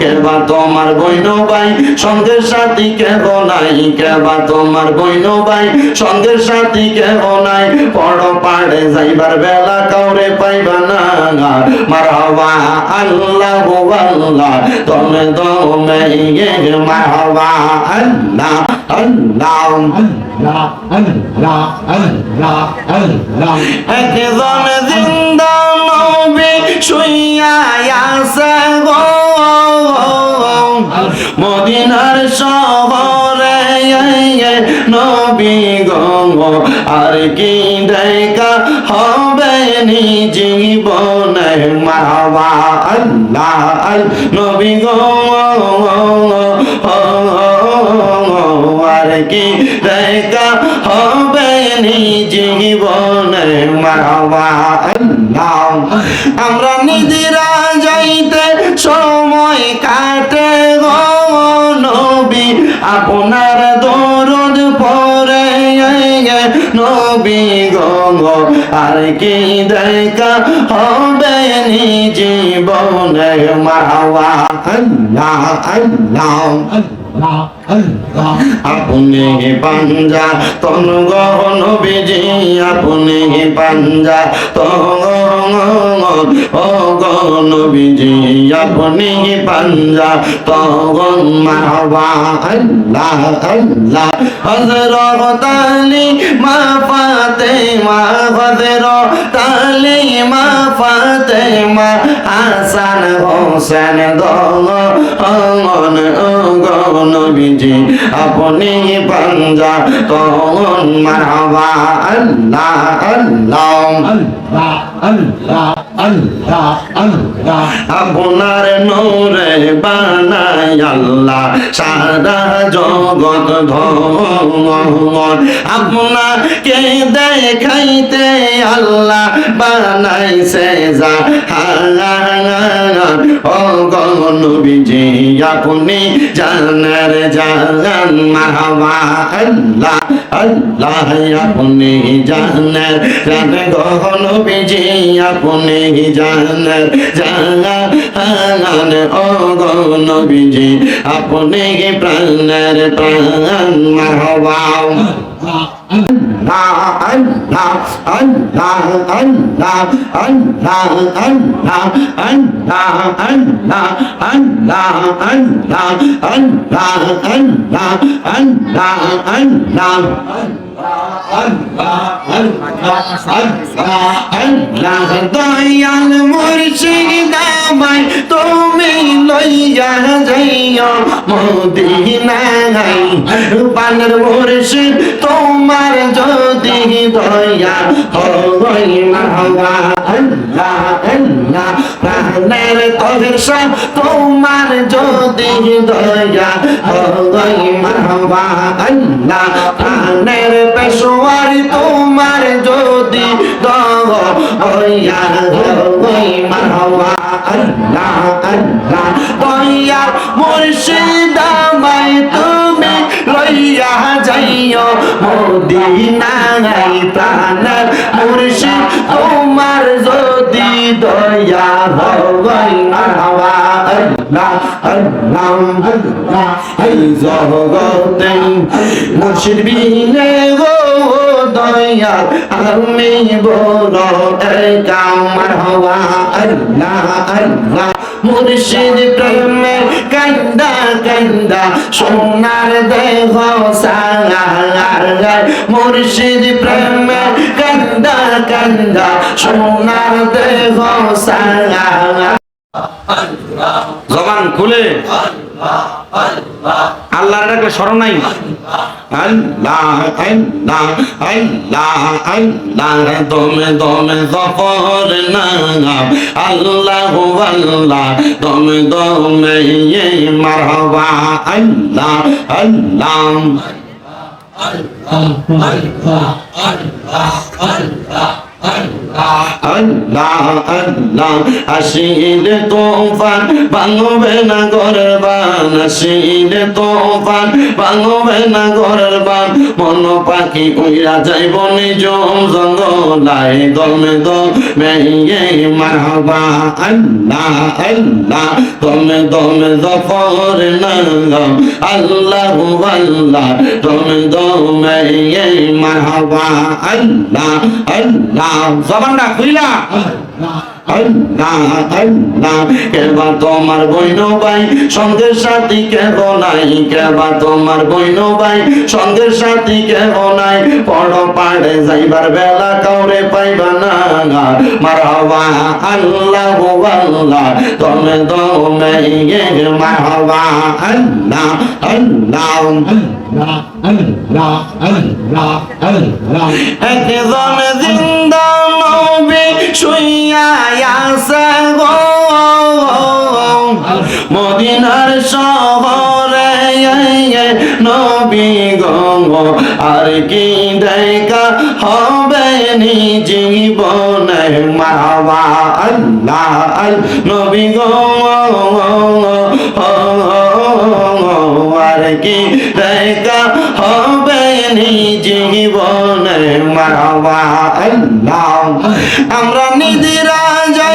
কেবা তোমার নবী শুইয়া আছে গো। মদিনার শহরে নবী গো। আর কি দেখা হবে নি জীবনে? মারবা আল্লাহ, নবী গো। আমরা নিজেরা যাইতে সময় কাটে গো নবী। আপনার দরদ পরে নবী গো আর কি দেখা হবে নি জীবনে মারবা আল্লাহ। আল্লাহ। আপনি পাঞ্জা তন গহন বিজি, আপনি পাঞ্জা তন গহন বিজি, আপনি পাঞ্জা তগন মারবা, আল্লাহ আল্লাহ। হজরত আলী মা ফাতে মা হজরত আলী মা ফাতে মা হাসান হোসেন দল, অঙ্গন অঙ্গন বিজি। আপনি পাঞ্জা তখন মারবা আল্লাহ। আল্লাহ। আপনার নূরে বানাই আল্লাহ, সারা জগৎ ধন আপনাকে দেখাইতে আল্লাহ বানাইছে যা গনবিজি আপনি জানার জান মাহবা। আল্লাহ আল্লাহ, আপনি জানার জান গনবিজি আপনি জানার জান ও গনবিজি আপনি প্রাণের প্রাণ Allah, Allah, দয়াল মুর্শিদাবাই তুমি লইয়া যাইয়া মদিনাই বানর মুর্শিদ তোমার যদি দয়া হয় না আল্লাহ প্রাণের তহসা তোমার যদি দয়া হই মাহবা আল্লাহ প্রাণের পেশোয়ার তোমার যদি দয়া হই মাহবা আল্লাহ আল্লাহ। দয়া মুর্শিদ আমায় তুমি লইয়া যাইও, মদিনায় প্রাণের মুর্শিদ তোমার যদি দয়া হয় মারহাবা আল্লাহ আল্লাহ আল্লাহ এই জগতে মুর্শিদ বিনে গো, দয়া আমি বড় একা মারহাবা আল্লাহ আল্লাহ মুর্শিদ প্রেমে কান্দা কান্দা, সোনার দেহ সাঙ্গার মুর্শিদ প্রেমে কান্দা কান্দা, সোনার দেহ সাঙ্গার জবান খুলে। আল্লাহর ডাকলে স্মরণ নাই। আল্লাহ আল্লাহ আল্লাহ আল্লাহ আল্লাহ আল্লাহ। আল্লাহ আল্লাহ আল্লাহ আল্লাহ। আসিলে তোফান, ভাঙবে না ঘরের বান আসিলে তোফান, ভাঙবে না ঘরের বান। মন পাখি উইরা যাইব নিজ জঙ্গলাই দমে দমে মারহাবা। আল্লাহ আল্লাহ, দমে দমে দফর নাম আল্লাহ আল্লাহ, দমে দমে মারহাবা। আল্লাহ আল্লাহ জবানটা খুইলা আল্লাহ আল্লাহ কেবা তোমার বইন ভাই সঙ্গের সাথী কেহ নাই, কেবা তোমার বইন ভাই সঙ্গের সাথী কেহ নাই, পড় পাড়ে যাইবার বেলা কাউরে পাইবা না মারহাবা আল্লাহ আল্লাহ তুমি দমে মারহাবা আল্লাহ আল্লাহ একজন জিন্দা নবী শুইয়া আছে গো, মদিনার শহরে নবী গো, আর কি দেখা হবে নি জীবনে? মারবা আল্লাহ আল নবী গো, আর কি দেখা হবে নি জীবনে? মারবা আল্লাহ, আমরা নিদিরা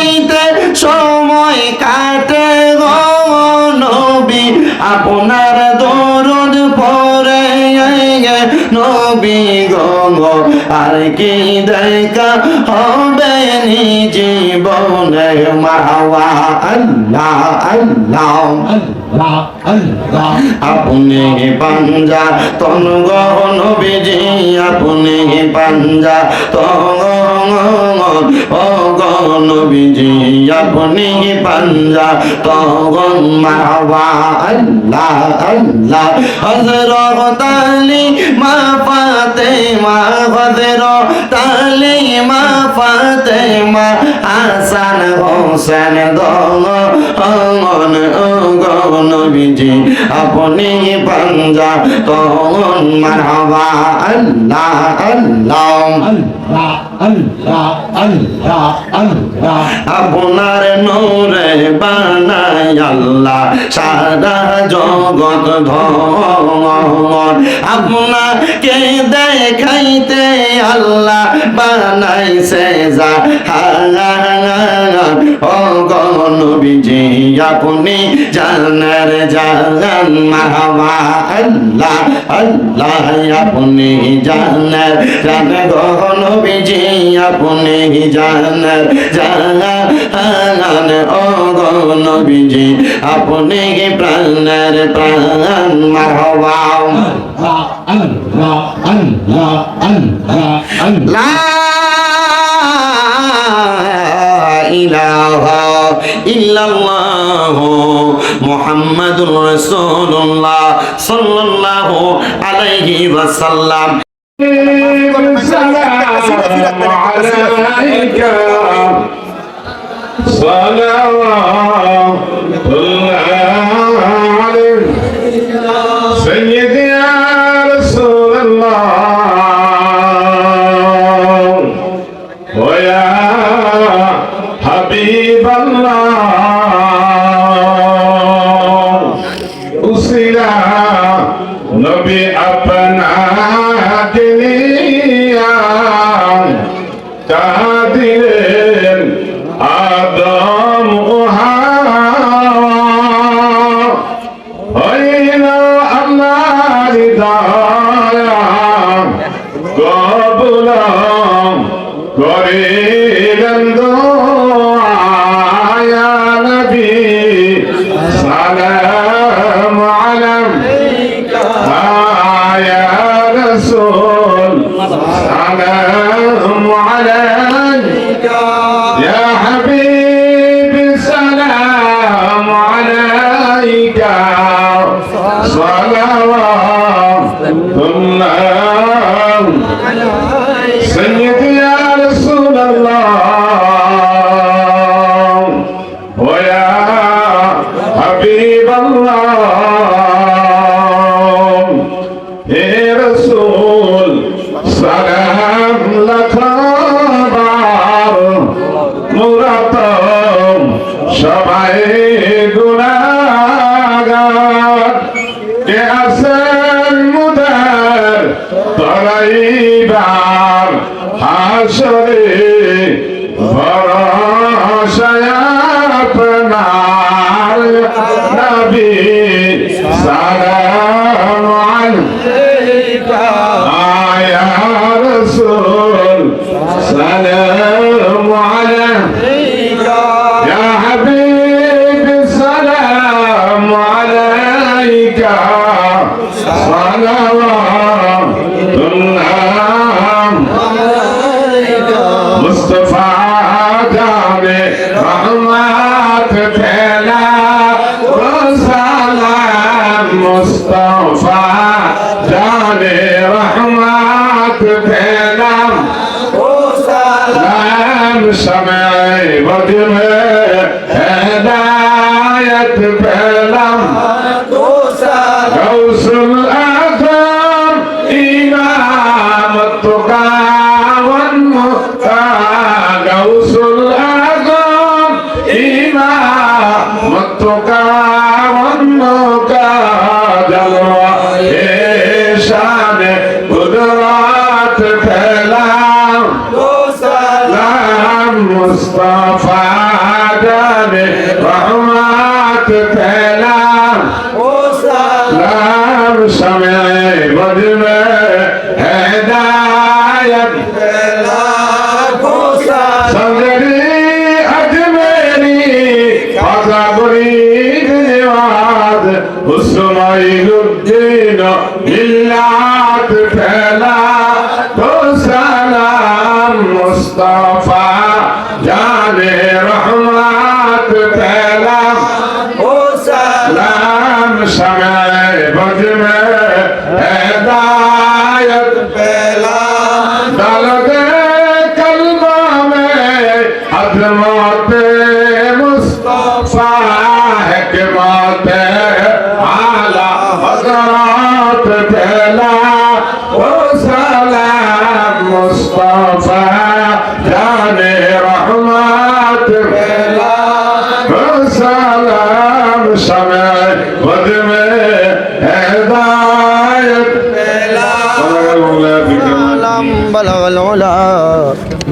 যাইতে সময় কাটে নবী। আপনার দরদ পরে নবী গো আর কি দেখা হবে নি জীবনে মাওয়া? আল্লাহ আল্লাহ। আপনি পাঞ্জা, তন গহন বিজি। আপনি পাঞ্জা, তন গহন বিজি। আপনি পাঞ্জা তগন মারবা আল্লাহ আল্লাহ। হজরত আলী মা ফাতে মা হজরত আলী মা ফাতে মা হাসান হোসেন দন অমন গন বিজি আপনি পাঞ্জা তন মারহাবা, আল্লাহ আল্লাহ। আপনার নূরে বানাই আল্লাহ সারা জগৎ ধন আপনাকে দেখাইতে আল্লাহ বানাইছে যা ও গণ বিজি আপনি জানার জান মাহবা আল্লাহ আল্লাহ আপনি জানার জান গণ বিজি আপনি জানার জান ও গণ বিজি আপনি প্রাণের প্রাণ মাহবা লা ইলাহা মোহাম্মদুর রাসূলুল্লাহ সাল্লাল্লাহু আলাইহি ওয়াসাল্লাম। সাল্লাল্লাহু আলাইহি সালাম। হাবিব হে রসুল, সালাম লখাবার মুরাতম, সবাই গুণাগার কে আসেন মুদার? তরাইবার হাসরে ভরসায় প্রণাম। নবী من سمع بدمه বেলা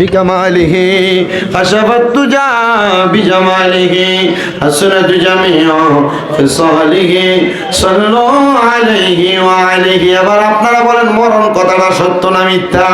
بكماله خشف الدجى بجماله حسنت جميع فصاله صلوا عليه وعليه এবার আপনারা বলেন মরণ কথাটা সত্য না মিথ্যা